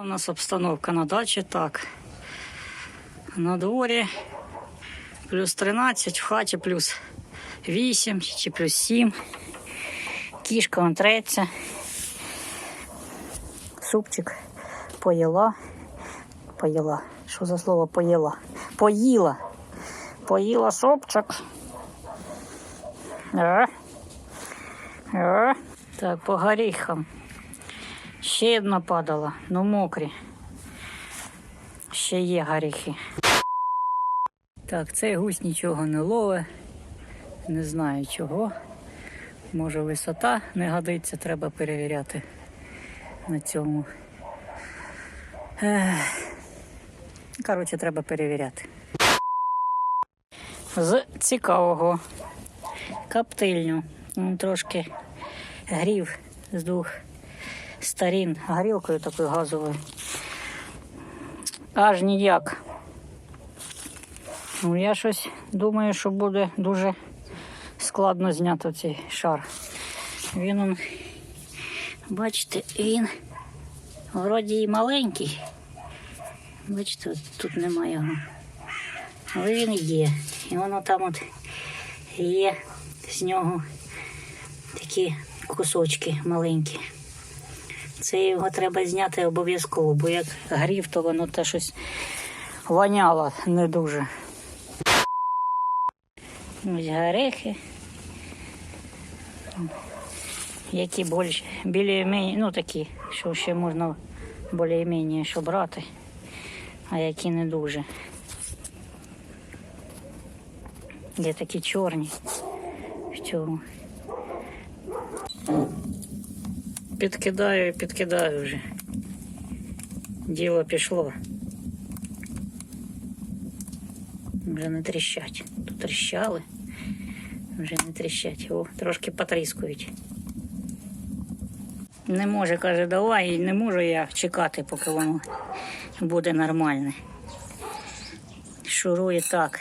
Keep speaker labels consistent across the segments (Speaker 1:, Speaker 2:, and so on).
Speaker 1: У нас обстановка на дачі так. На дворі плюс 13, в хаті плюс 8 чи плюс 7. Кішка он треться. Супчик поїла. Поїла. Що за слово поїла? Поїла. Поїла супчик. Е. Е. Так, по горіхам. Ще одна падала, ну мокрі. Ще є горіхи. Так, цей гусь нічого не ловить. Не знаю чого. Може висота не годиться, треба перевіряти на цьому. Коротше, треба перевіряти. З цікавого коптильню. М, Трошки грів з двох сторін горілкою такою газовою. Аж ніяк. Ну, я щось думаю, що буде дуже складно зняти цей шар. Він, он, бачите, він вроді і маленький. Бачите, тут немає його. Але він є. І воно там от є з нього такі кусочки маленькі. Це його треба зняти обов'язково, бо як грів, то воно те щось воняло не дуже. Ось горехи. Які більш біля ну такі, що ще можна більш-менш що брати, а які не дуже. Є такі чорні в цьому. Підкидаю, і підкидаю вже. Діло пішло. Вже не тріщать. Тут тріщали. Вже не тріщать. О, трошки потріскують. Не може, каже, давай, не можу я чекати, поки воно буде нормальне. Шурує так.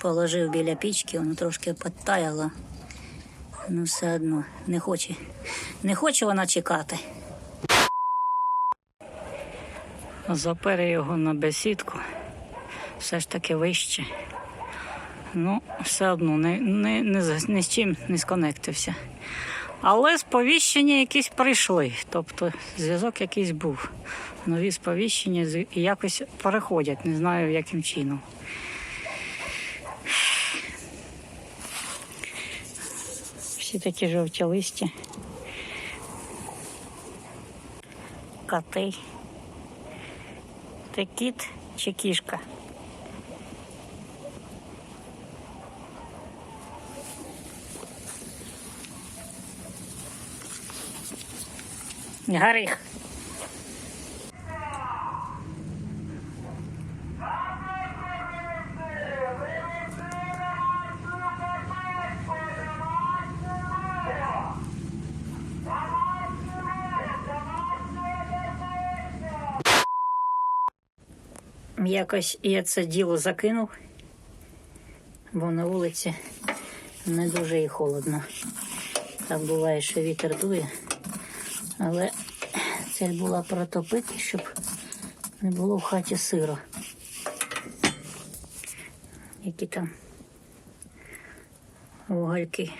Speaker 1: Положив біля пічки, воно трошки підтаяло. Ну все одно не хоче. Не хоче вона чекати. Запер його на бесідку. Все ж таки вище. Ну, все одно не, не, не, ні з чим не сконектився. Але сповіщення якісь прийшли. Тобто зв'язок якийсь був. Нові сповіщення якось переходять, не знаю яким чином. Всі такі жовті листя. Коти. Це кіт чи кішка? Горіх. Якось я це діло закинув, бо на вулиці не дуже і холодно. Так буває, що вітер дує. Але цель була протопити, щоб не було в хаті сиро. Які там вугольки